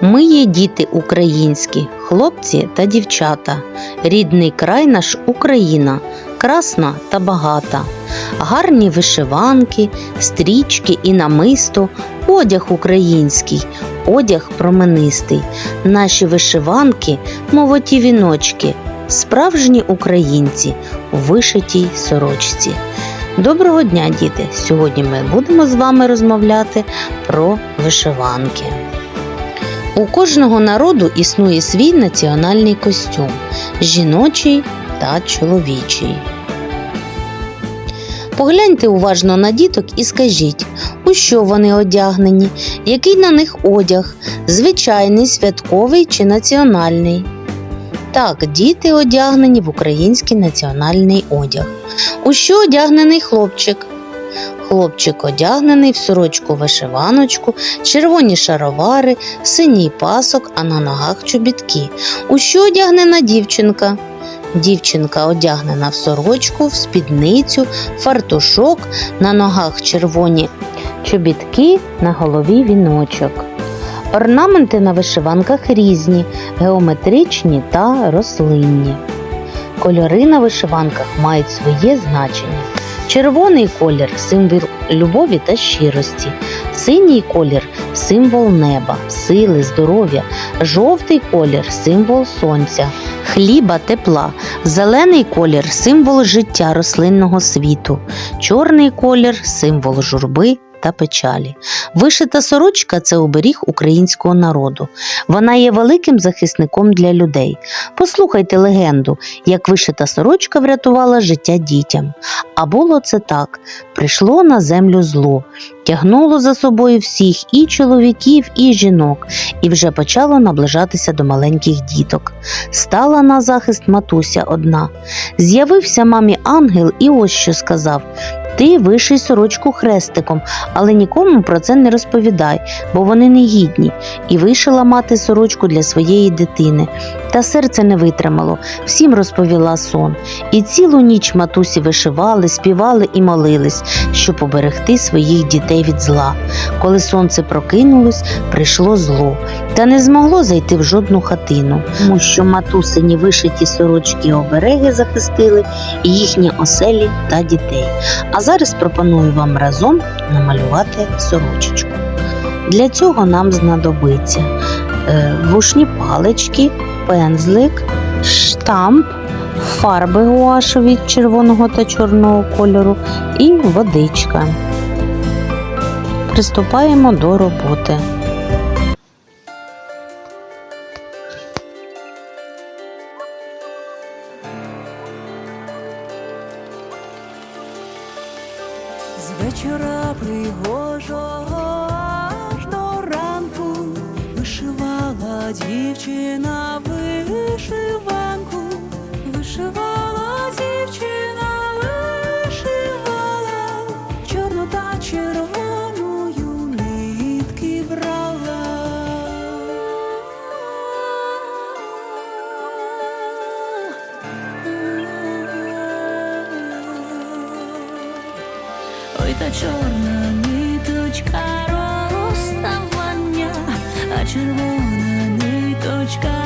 Ми є діти українські, хлопці та дівчата. Рідний край наш Україна, красна та багата. Гарні вишиванки, стрічки і намисто, одяг український, одяг променистий. Наші вишиванки, мов оті віночки, справжні українці у вишитій сорочці. Доброго дня, діти! Сьогодні ми будемо з вами розмовляти про вишиванки. У кожного народу існує свій національний костюм жіночий та чоловічий. Погляньте уважно на діток і скажіть, у що вони одягнені, який на них одяг, звичайний, святковий чи національний. Так, діти одягнені в український національний одяг. У що одягнений хлопчик? Хлопчик одягнений в сорочку вишиваночку, червоні шаровари, синій пасок, а на ногах чобітки. У що одягнена дівчинка? Дівчинка одягнена в сорочку, в спідницю, фартушок, на ногах червоні чобітки, на голові віночок. Орнаменти на вишиванках різні, геометричні та рослинні. Кольори на вишиванках мають своє значення. Червоний колір символ любові та щирості, синій колір символ неба, сили, здоров'я, жовтий колір символ сонця, хліба, тепла, зелений колір символ життя рослинного світу, чорний колір символ журби та печалі. Вишита сорочка це оберіг українського народу. Вона є великим захисником для людей. Послухайте легенду, як вишита сорочка врятувала життя дітям. А було це так: прийшло на землю зло, тягнуло за собою всіх і чоловіків, і жінок, і вже почало наближатися до маленьких діток. Стала на захист матуся одна. З'явився мамі ангел і ось що сказав: Ти виший сорочку хрестиком, але нікому про це не розповідай, бо вони не гідні. І вишила мати сорочку для своєї дитини. Та серце не витримало, всім розповіла сон. І цілу ніч матусі вишивали, співали і молились, щоб поберегти своїх дітей від зла. Коли сонце прокинулось, прийшло зло, та не змогло зайти в жодну хатину, тому що матусині вишиті сорочки обереги захистили і їхні оселі та дітей. А зараз пропоную вам разом намалювати сорочечку. Для цього нам знадобиться е, вушні палички, пензлик, штамп, фарби гуашеві червоного та чорного кольору і водичка. Приступаємо до роботи. З вечора пригожого Ой, та чорна ниточка розставання, а червона ниточка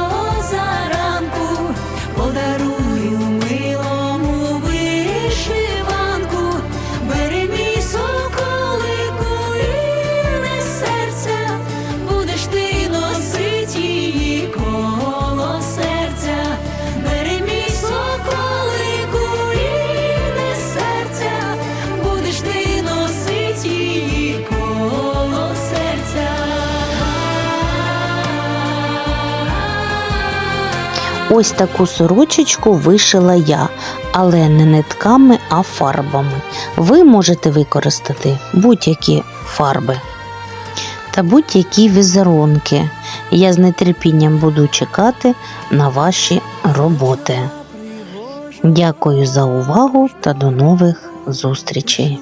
Ось таку сорочечку вишила я, але не нитками, а фарбами. Ви можете використати будь-які фарби та будь-які візерунки. Я з нетерпінням буду чекати на ваші роботи. Дякую за увагу та до нових зустрічей.